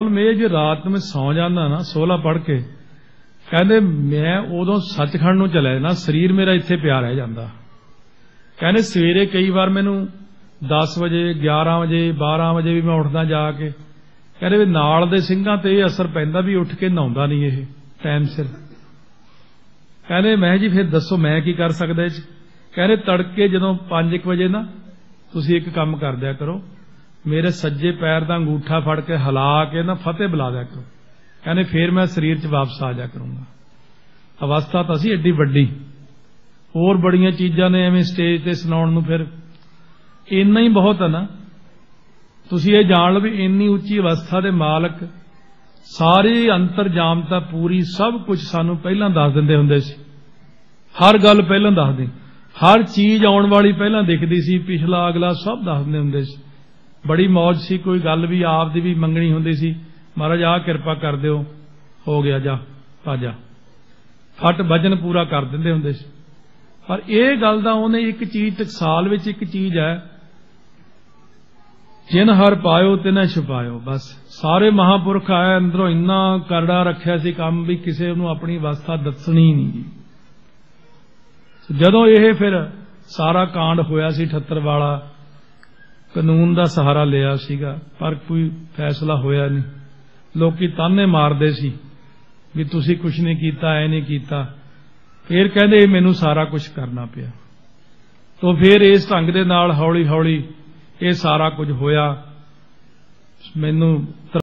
ਮੈਂ ਜੇ ਰਾਤ ਨੂੰ ਮੈਂ ਸੌ ਜਾਂਦਾ ਨਾ 16 ਪੜ ਕੇ, ਕਹਿੰਦੇ ਮੈਂ ਉਦੋਂ ਸੱਚਖੰਡ ਨੂੰ ਚਲਾ ਜਾਣਾ ਸਰੀਰ ਮੇਰਾ ਇੱਥੇ ਪਿਆ ਰਹਿ ਜਾਂਦਾ। ਕਹਿੰਦੇ ਸਵੇਰੇ ਕਈ ਵਾਰ ਮੈਨੂੰ 10 ਵਜੇ 11 ਵਜੇ 12 ਵਜੇ ਵੀ ਮੈਂ ਉੱਠਦਾ ਜਾ ਕੇ। ਕਹਿੰਦੇ ਵੀ ਨਾਲ ਦੇ ਸਿੰਘਾਂ ਤੇ ਇਹ ਅਸਰ ਪੈਂਦਾ ਵੀ ਉੱਠ ਕੇ ਨਹਾਉਂਦਾ ਨਹੀਂ ਇਹ, ਟਾਈਮ ਸਿਰ। ਕਹਿੰਦੇ ਮੈਂ ਜੀ ਫਿਰ ਦੱਸੋ ਮੈਂ ਕੀ ਕਰ ਸਕਦਾ ਇਹ ਕਹਿੰਦੇ ਤੜਕੇ ਜਦੋਂ 5 ਵਜੇ ਨਾ, ਤੁਸੀਂ ਇੱਕ ਕੰਮ ਕਰ ਦਿਆ ਕਰੋ ਮੇਰੇ ਸੱਜੇ ਪੈਰ ਦਾ ਅੰਗੂਠਾ ਫੜ ਕੇ ਹਿਲਾ ਕੇ ਨਾ ਫਤਿਹ ਬੁਲਾ ਦਿਆ ਕਰੋ। ਕਹਿੰਦੇ, ਫੇਰ ਮੈਂ ਸਰੀਰ 'ਚ ਵਾਪਸ ਆ ਜਾ ਕਰੂੰਗਾ। ਅਵਸਥਾ ਤਾਂ ਸੀ ਏਡੀ ਵੱਡੀ। ਹੋਰ ਬੜੀਆਂ ਚੀਜ਼ਾਂ ਨੇ ਐਵੇਂ ਸਟੇਜ ਤੇ ਸੁਣਾਉਣ ਨੂੰ ਫਿਰ। ਇੰਨਾ ਹੀ ਬਹੁਤ ਹੈ ਨਾ। ਤੁਸੀਂ ਇਹ ਜਾਣ ਲਓ ਵੀ ਇੰਨੀ ਉੱਚੀ ਅਵਸਥਾ ਦੇ ਮਾਲਕ ਸਾਰੀ ਅੰਤਰਜਾਮਤਾ ਪੂਰੀ ਸਭ ਕੁਝ ਸਾਨੂੰ ਪਹਿਲਾਂ ਦੱਸ ਦਿੰਦੇ ਹੁੰਦੇ ਸੀ। ਹਰ ਗੱਲ ਪਹਿਲਾਂ ਦੱਸਦੇ। ਹਰ ਚੀਜ਼ ਆਉਣ ਵਾਲੀ ਪਹਿਲਾਂ ਦਿਖਦੀ ਸੀ। ਪਿਛਲਾ, ਅਗਲਾ ਸਭ ਦੱਸ ਦਿੰਦੇ ਹੁੰਦੇ ਸੀ। ਬੜੀ ਮੌਜ ਸੀ, ਕੋਈ ਗੱਲ ਵੀ ਆਪ ਦੀ ਵੀ ਮੰਗਣੀ ਹੁੰਦੀ ਸੀ। ਮਹਾਰਾਜ, ਆਹ ਕਿਰਪਾ ਕਰ ਦਿਓ। ਹੋ ਗਿਆ ਜਾ ਭਾਜਾ ਫਟ ਵਜਨ ਪੂਰਾ ਕਰ ਦਿੰਦੇ ਹੁੰਦੇ ਸੀ। ਪਰ ਇਹ ਗੱਲ ਦਾ ਉਹਨੇ ਇੱਕ ਚੀਜ਼, ਟਕਸਾਲ ਵਿੱਚ ਇੱਕ ਚੀਜ਼ ਹੈ। ਜਿਨ ਹਰ ਪਾਇਓ, ਤਿਨੈ ਛੁਪਾਇਓ। ਬਸ, ਸਾਰੇ ਮਹਾਪੁਰਖ ਆਏ, ਅੰਦਰੋਂ ਇੰਨਾ ਕਰੜਾ ਰੱਖਿਆ ਸੀ ਕੰਮ ਵੀ ਕਿਸੇ ਨੂੰ ਆਪਣੀ ਅਵਸਥਾ ਦੱਸਣੀ ਨਹੀਂ ਜਦੋਂ ਇਹ ਫਿਰ ਸਾਰਾ ਕਾਂਡ ਹੋਇਆ ਸੀ 78 ਵਾਲਾ ਕਾਨੂੰਨ ਦਾ ਸਹਾਰਾ ਲਿਆ ਸੀਗਾ, ਪਰ ਕੋਈ ਫੈਸਲਾ ਹੋਇਆ ਨਹੀਂ। ਲੋਕੀ ਤਾਨੇ ਮਾਰਦੇ ਸੀ ਵੀ ਤੁਸੀਂ ਕੁਝ ਨਹੀਂ ਕੀਤਾ ਐ ਨਹੀਂ ਕੀਤਾ। ਫਿਰ ਕਹਿੰਦੇ ਮੈਨੂੰ ਸਾਰਾ ਕੁਝ ਕਰਨਾ ਪਿਆ। ਤੋਂ ਫਿਰ ਇਸ ਢੰਗ ਦੇ ਨਾਲ ਹੌਲੀ ਹੌਲੀ ਇਹ ਸਾਰਾ ਕੁਝ ਹੋਇਆ। ਮੈਨੂੰ